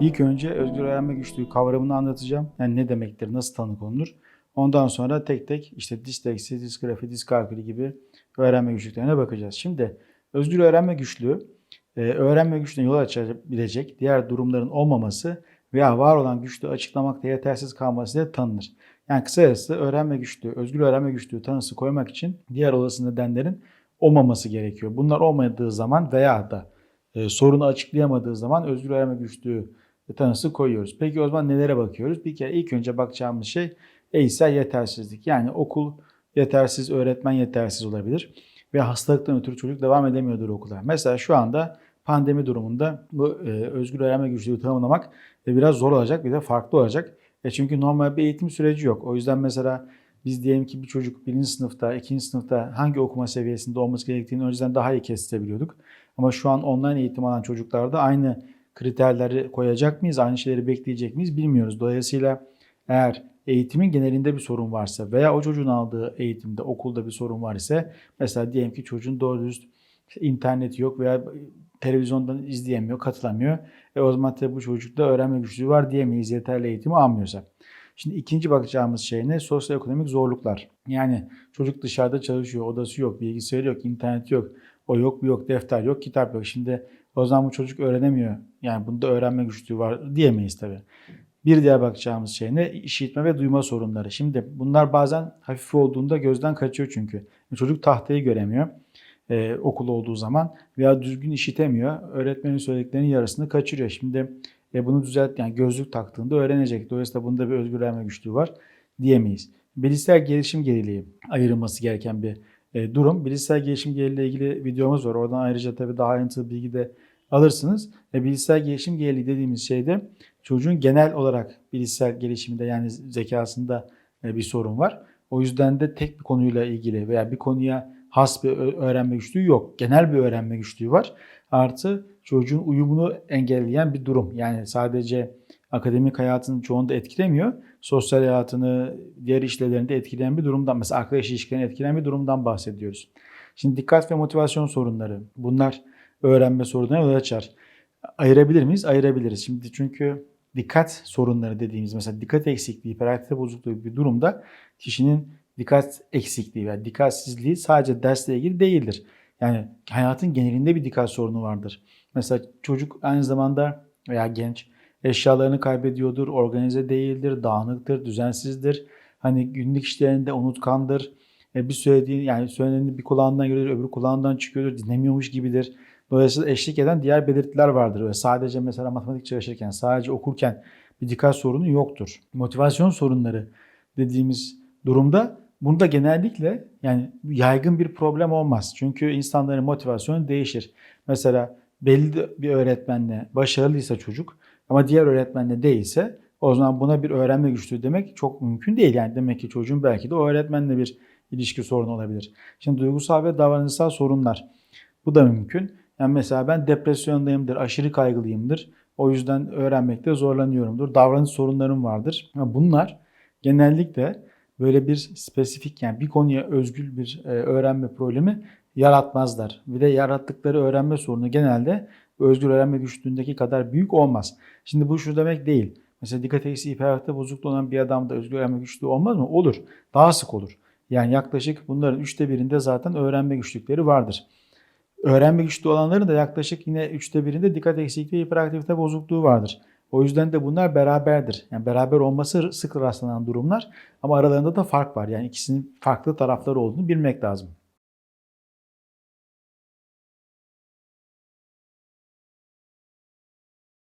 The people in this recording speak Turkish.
İlk önce özgür öğrenme güçlüğü kavramını anlatacağım. Yani ne demektir, nasıl tanı konulur. Ondan sonra tek tek işte disleksi, disgrafi, diskalkülü gibi öğrenme güçlüklerine bakacağız. Şimdi özgür öğrenme güçlüğü, e, öğrenme güçlüğüne yol açabilecek diğer durumların olmaması veya var olan güçlüğü açıklamakta yetersiz kalması diye tanınır. Yani kısacası öğrenme güçlüğü, özgür öğrenme güçlüğü tanısı koymak için diğer olası nedenlerin olmaması gerekiyor. Bunlar olmadığı zaman veya da e, sorunu açıklayamadığı zaman özgür öğrenme güçlüğü tanısı koyuyoruz. Peki o zaman nelere bakıyoruz? Bir kere ilk önce bakacağımız şey eğitsel yetersizlik. Yani okul yetersiz, öğretmen yetersiz olabilir ve hastalıktan ötürü çocuk devam edemiyordur okula. Mesela şu anda pandemi durumunda bu e, özgür öğrenme güçlüğü tanımlamak e, biraz zor olacak bir de farklı olacak. E çünkü normal bir eğitim süreci yok. O yüzden mesela biz diyelim ki bir çocuk birinci sınıfta, ikinci sınıfta hangi okuma seviyesinde olması gerektiğini önceden daha iyi kestirebiliyorduk. Ama şu an online eğitim alan çocuklarda aynı kriterleri koyacak mıyız, aynı şeyleri bekleyecek miyiz bilmiyoruz. Dolayısıyla eğer eğitimin genelinde bir sorun varsa veya o çocuğun aldığı eğitimde, okulda bir sorun var ise mesela diyelim ki çocuğun doğru düz interneti yok veya televizyondan izleyemiyor, katılamıyor. E o zaman tabii bu çocukta öğrenme güçlüğü var diyemeyiz yeterli eğitimi almıyorsa. Şimdi ikinci bakacağımız şey ne? Sosyoekonomik zorluklar. Yani çocuk dışarıda çalışıyor, odası yok, bilgisayarı yok, interneti yok, o yok, bu yok, defter yok, kitap yok. Şimdi o zaman bu çocuk öğrenemiyor. Yani bunda öğrenme güçlüğü var diyemeyiz tabii. Bir diğer bakacağımız şey ne? İşitme ve duyma sorunları. Şimdi bunlar bazen hafif olduğunda gözden kaçıyor çünkü. Çocuk tahtayı göremiyor ee, okul olduğu zaman veya düzgün işitemiyor. Öğretmenin söylediklerinin yarısını kaçırıyor. Şimdi e, bunu düzelt yani gözlük taktığında öğrenecek. Dolayısıyla bunda bir özgür öğrenme güçlüğü var diyemeyiz. Bilişsel gelişim geriliği ayrılması gereken bir e, durum. Bilişsel gelişim ile ilgili videomuz var. Oradan ayrıca tabii daha ayrıntılı bilgi de alırsınız. E, bilişsel gelişim geriliği dediğimiz şeyde çocuğun genel olarak bilişsel gelişiminde yani zekasında e, bir sorun var. O yüzden de tek bir konuyla ilgili veya bir konuya has bir öğrenme güçlüğü yok. Genel bir öğrenme güçlüğü var. Artı çocuğun uyumunu engelleyen bir durum. Yani sadece akademik hayatını çoğunda etkilemiyor. Sosyal hayatını, diğer işlevlerini de etkileyen bir durumdan, mesela arkadaş ilişkilerini etkileyen bir durumdan bahsediyoruz. Şimdi dikkat ve motivasyon sorunları. Bunlar öğrenme sorunlarına yol açar. Ayırabilir miyiz? Ayırabiliriz. Şimdi çünkü dikkat sorunları dediğimiz mesela dikkat eksikliği, hiperaktivite bozukluğu bir durumda kişinin dikkat eksikliği veya dikkatsizliği sadece dersle ilgili değildir. Yani hayatın genelinde bir dikkat sorunu vardır. Mesela çocuk aynı zamanda veya genç eşyalarını kaybediyordur, organize değildir, dağınıktır, düzensizdir. Hani günlük işlerinde unutkandır. E bir söylediğin yani söyleneni bir kulağından geliyor, öbür kulağından çıkıyordur, dinlemiyormuş gibidir. Dolayısıyla eşlik eden diğer belirtiler vardır. Ve sadece mesela matematik çalışırken, sadece okurken bir dikkat sorunu yoktur. Motivasyon sorunları dediğimiz durumda bunda genellikle yani yaygın bir problem olmaz. Çünkü insanların motivasyonu değişir. Mesela belli bir öğretmenle başarılıysa çocuk ama diğer öğretmenle değilse o zaman buna bir öğrenme güçlüğü demek çok mümkün değil. Yani demek ki çocuğun belki de o öğretmenle bir ilişki sorunu olabilir. Şimdi duygusal ve davranışsal sorunlar. Bu da mümkün. Yani mesela ben depresyondayımdır, aşırı kaygılıyımdır. O yüzden öğrenmekte zorlanıyorumdur. Davranış sorunlarım vardır. Bunlar genellikle böyle bir spesifik yani bir konuya özgül bir öğrenme problemi yaratmazlar. Bir de yarattıkları öğrenme sorunu genelde özgür öğrenme güçlüğündeki kadar büyük olmaz. Şimdi bu şu demek değil. Mesela dikkat eksikliği hiperaktivite bozukluğu olan bir adamda özgür öğrenme güçlüğü olmaz mı? Olur. Daha sık olur. Yani yaklaşık bunların üçte birinde zaten öğrenme güçlükleri vardır. Öğrenme güçlüğü olanların da yaklaşık yine üçte birinde dikkat eksikliği hiperaktivite bozukluğu vardır. O yüzden de bunlar beraberdir. Yani beraber olması sık rastlanan durumlar ama aralarında da fark var. Yani ikisinin farklı tarafları olduğunu bilmek lazım.